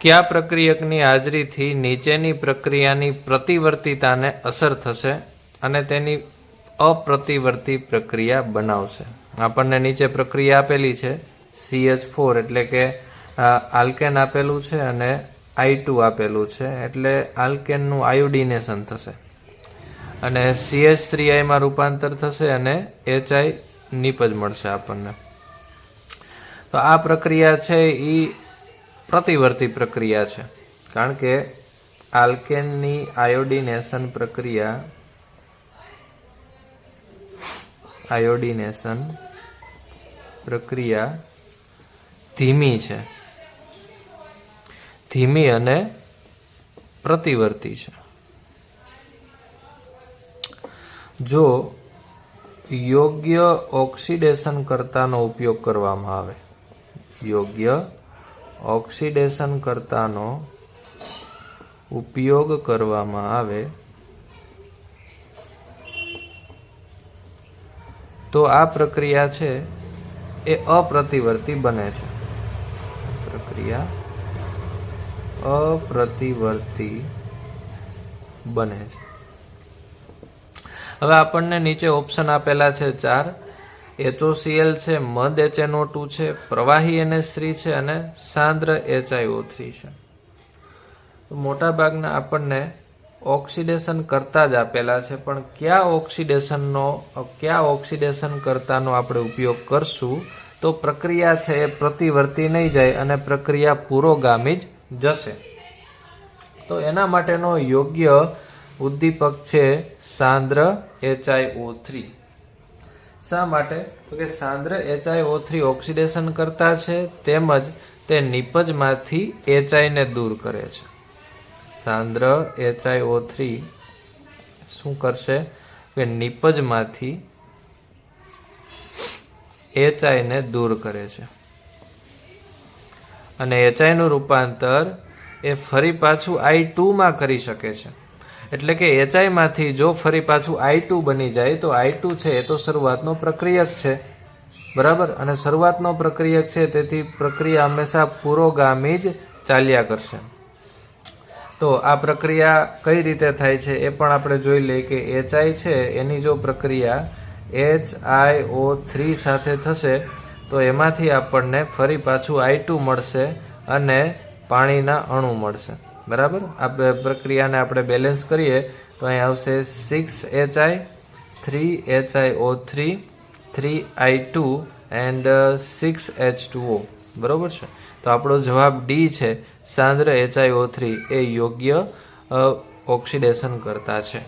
કયા પ્રક્રિયકની હાજરીથી નીચેની પ્રક્રિયાની પ્રતિવર્તિતાને અસર થશે અને તેની અપ્રતિવર્તી પ્રક્રિયા બનાવશે? આપણને નીચે પ્રક્રિયા આપેલી છે સીએચ ફોર એટલે કે આલ્કેન આપેલું છે અને આઈ ટુ આપેલું છે, એટલે આલ્કેનનું આયોડિનેશન થશે. અને સીએચ થ્રી આઈમાં રૂપાંતર થશે અને એચઆઈ નીપજ મળશે આપણને. તો આ પ્રક્રિયા છે એ પ્રતિવર્તી પ્રક્રિયા છે. કારણ કે આલ્કેનની આયોડિનેશન પ્રક્રિયા આયોડિનેશન પ્રક્રિયા ધીમી છે. ધીમી અને પ્રતિવર્તી છે. જો યોગ્ય ઓક્સિડેશન કરતાનો ઉપયોગ કરવામાં આવે, યોગ્ય ઓક્સિડેશન કરતાનો ઉપયોગ કરવામાં આવે. તો આ પ્રક્રિયા છે, એ અપ્રતિવર્તી બને છે. પ્રક્રિયા અપ્રતિવર્તી બને છે. હવે આપણને નીચે ઓપ્શન આપેલા છે ચાર. એચઓસીએલ છે, મદ એચએનઓ ટુ છે, પ્રવાહી એનએસ થ્રી છે અને સાંદ્ર એચઆઈઓ થ્રી છે. મોટાભાગના આપણને ઓક્સિડેશન કરતા જ આપેલા છે, પણ કયા ઓક્સિડેશનનો, કયા ઓક્સિડેશન કરતાનો આપણે ઉપયોગ કરશું? તો પ્રક્રિયા છે એ પ્રતિવર્તી નહીં જાય અને પ્રક્રિયા પુરોગામી જ જશે. તો એના માટેનો યોગ્ય ઉદ્દીપક છે સાંદ્ર એચઆઈઓ થ્રી. શા માટે? તો કે સાંદ્ર એચઆઈઓ થ્રી ઓક્સિડેશન કરતા છે, તેમજ તે નિપજમાંથી એચઆઈને દૂર કરે છે. સાંદ્ર એચઆઈઓ થ્રી શું કરશે? કે નિપજમાંથી એચઆઈને દૂર કરે છે. અને એચઆઈનું રૂપાંતર એ ફરી પાછું આઈ ટુમાં કરી શકે છે. એટલે કે એચઆઈમાંથી જો ફરી પાછું આઈ ટુ બની જાય, તો આઈ ટુ છે, એ તો શરૂઆતનો પ્રક્રિયક છે. બરાબર? અને શરૂઆતનો પ્રક્રિયક છે, તેથી પ્રક્રિયા હંમેશા પુરોગામી જ ચાલ્યા કરશે. તો આ પ્રક્રિયા કઈ રીતે થાય છે, એ પણ આપણે જોઈ લઈએ કે એચઆઈ છે, એની જો પ્રક્રિયા એચ આઈ ઓ થ્રી સાથે થશે, તો એમાંથી આપણને ફરી પાછું આઈ ટુ મળશે અને પાણીના અણુ મળશે. બરાબર? આ પ્રક્રિયાને આપણે બેલેન્સ કરીએ, તો અહીં આવશે six HI three HI O three three I two and six H two O બરાબર છે? તો આપણો જવાબ ડી છે. સાંદ્ર એચઆઈઓ થ્રી એ યોગ્ય ઓક્સિડેશન કરતા છે.